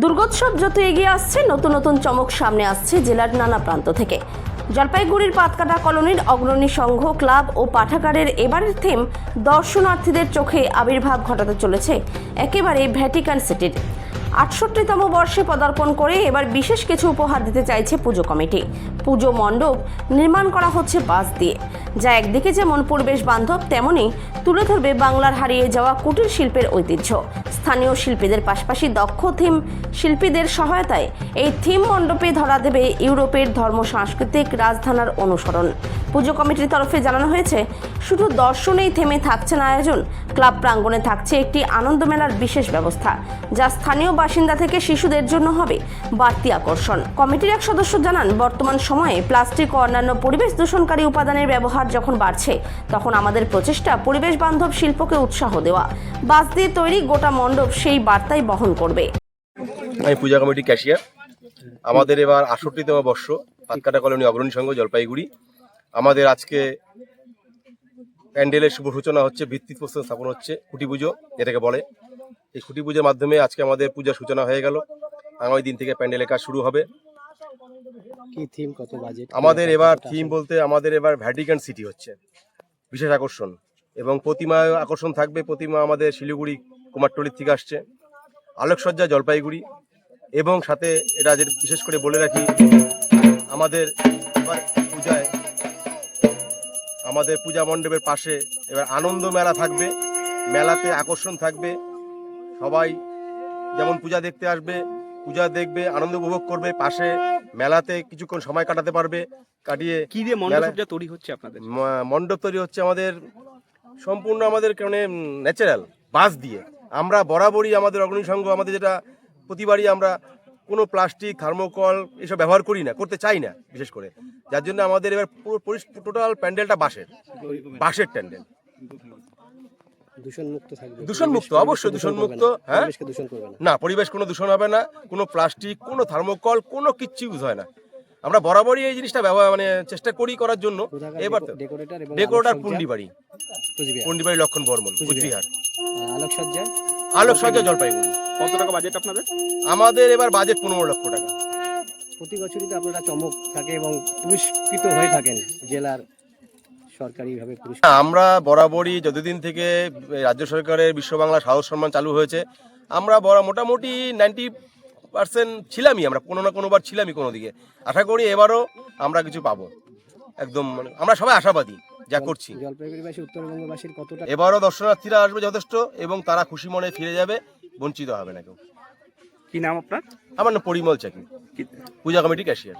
দুর্গোৎসব যত এগিয়ে আসছে, নতুন নতুন চমক সামনে আসছে জেলার নানা প্রান্ত থেকে। জলপাইগুড়ির পাতকাটা কলোনির অগ্রণী সংঘ, ক্লাব ও পাঠাগারের এবারের থিম দর্শনার্থীদের চোখে আবির্ভাব ঘটাতে চলেছে একেবারে ভ্যাটিকান সিটির আটষট্টিতম বর্ষে পদার্পণ করে এবার বিশেষ কিছু উপহার দিতে চাইছে পুজো কমিটি। পুজো মণ্ডপ নির্মাণ করা হচ্ছে বাস দিয়ে। যা একদিকে যেমন পরিবেশ বান্ধব তেমনই তুলে ধরবে বাংলার হারিয়ে যাওয়া কুটির শিল্পের ঐতিহ্য। স্থানীয় শিল্পীদের পাশাপাশি দক্ষ থিম শিল্পীদের সহায়তায় এই থিম মণ্ডপে ধরা দেবে ইউরোপের ধর্ম, সাংস্কৃতিক রাজধানার অনুসরণ। পুজো কমিটির তরফে জানানো হয়েছে, শুধু দর্শনেই থেমে থাকছে না আয়োজন, ক্লাব প্রাঙ্গণে থাকছে একটি আনন্দ মেলার বিশেষ ব্যবস্থা, যা স্থানীয় বাসিন্দা থেকে শিশুদের জন্য হবে বাড়তি আকর্ষণ। কমিটির এক সদস্য জানান, বর্তমান সময়ে প্লাস্টিক ও অন্যান্য পরিবেশ দূষণকারী উপাদানের ব্যবহার যখন বাড়ছে, তখন আমাদের প্রচেষ্টা পরিবেশ বান্ধব শিল্পকে উৎসাহ দেওয়া। বাস দিয়ে তৈরি গোটা মণ্ডপ সেই বার্তাই বহন করবে। আমি পূজা কমিটি ক্যাশিয়ার। আমাদের এবার আটষট্টিতম বর্ষ পাতকাটা কলোনি অগ্রণী সংঘ জলপাইগুড়ি। আমাদের আজকে প্যান্ডেলের শুভ সূচনা হচ্ছে ভিত্তি প্রস্তুত স্থাপন হচ্ছে খুঁটি পুজো যেটাকে বলে। এই খুঁটি পুজোর মাধ্যমে আজকে আমাদের পূজার সূচনা হয়ে গেল। আগামী দিন থেকে প্যান্ডেলের কাজ শুরু হবে। কি থিম কত বাজেট আমাদের এবার থিম বলতে আমাদের এবার ভ্যাটিকান সিটি হচ্ছে বিশেষ আকর্ষণ। এবং প্রতিমা আকর্ষণ থাকবে প্রতিমা আমাদের শিলিগুড়ি কুমারটলির থেকে আসছে। আলোকসজ্জা জলপাইগুড়ি এবং সাথে এটা যে বিশেষ করে বলে রাখি আমাদের এবার পূজায় আমাদের পূজা মণ্ডপের পাশে এবার আনন্দ মেলা থাকবে মেলাতে আকর্ষণ থাকবে। সবাই যেমন পূজা দেখতে আসবে পূজা দেখবে আনন্দ উপভোগ করবে পাশে মেলাতে কিছুক্ষণ সময় কাটাতে পারবে কাটিয়ে কি দিয়ে মণ্ডপটা তৈরি হচ্ছে আপনাদের? মণ্ডপ তৈরি হচ্ছে আমাদের সম্পূর্ণ আমাদের মানে ন্যাচারাল বাঁশ দিয়ে। আমরা বরাবরই আমাদের অগ্নি সংঘ আমাদের যেটা প্রতিবারই আমরা কোনো প্লাস্টিক থার্মোকল এসব ব্যবহার করি না করতে চাই না বিশেষ করে। যার জন্য আমাদের এবার পুরো টোটাল প্যান্ডেলটা বাঁশের বাঁশের প্যান্ডেল। দূষণ মুক্ত থাকবে। দূষণ মুক্ত, পরিবেশ- অবশ্যই পরিবেশকে দূষণ করবে মুক্ত, না, হ্যাঁ? না। পরিবেশ কোনো দূষণ হবে না কোনো প্লাস্টিক কোনো থার্মোকল কোনো কিচ্ছু ইউজ হয় না। আমরা বরাবরই এই জিনিসটা ব্যবহার মানে চেষ্টা করি করার জন্য। এবার ডেকো- ডেকোরেটর এবং ডেকোরেটার আলোকসজ্জা? পুন্ডিবাড়ি। পুন্ডিবাড়ি লক্ষণ বর্মন কুচবিহার। আলোকসজ্জা? আলোকসজ্জা জলপাইগুড়ি। কত টাকা বাজেট আপনাদের? আমাদের এবার বাজেট পনেরো লক্ষ টাকা। প্রতি বছরই তো আপনারা চমক থাকে এবং পুরস্কৃত হয়ে থাকেন জেলার সরকারিভাবে আমরা বরাবরই যতদিন থেকে রাজ্য সরকারের বিশ্ব বাংলা সাহস সম্মান চালু হয়েছে আমরা বড় মোটামুটি নাইনটি পার্সেন্ট ছিলামই আমরা কোনো না কোনোবার ছিলামই কোনো দিকে। আশা করি এবারও আমরা কিছু পাবো। একদম মানে আমরা সবাই আশাবাদী যা করছি। জলপাইগুড়িবাসী উত্তরবঙ্গবাসীর কতটা এবারও দর্শনার্থীরা আসবে যথেষ্ট এবং তারা খুশি মনে ফিরে যাবে বঞ্চিত হবে না কেউ। কি নাম আপনার? আমার নাম পরিমল চাকরি। Puja committee cashier.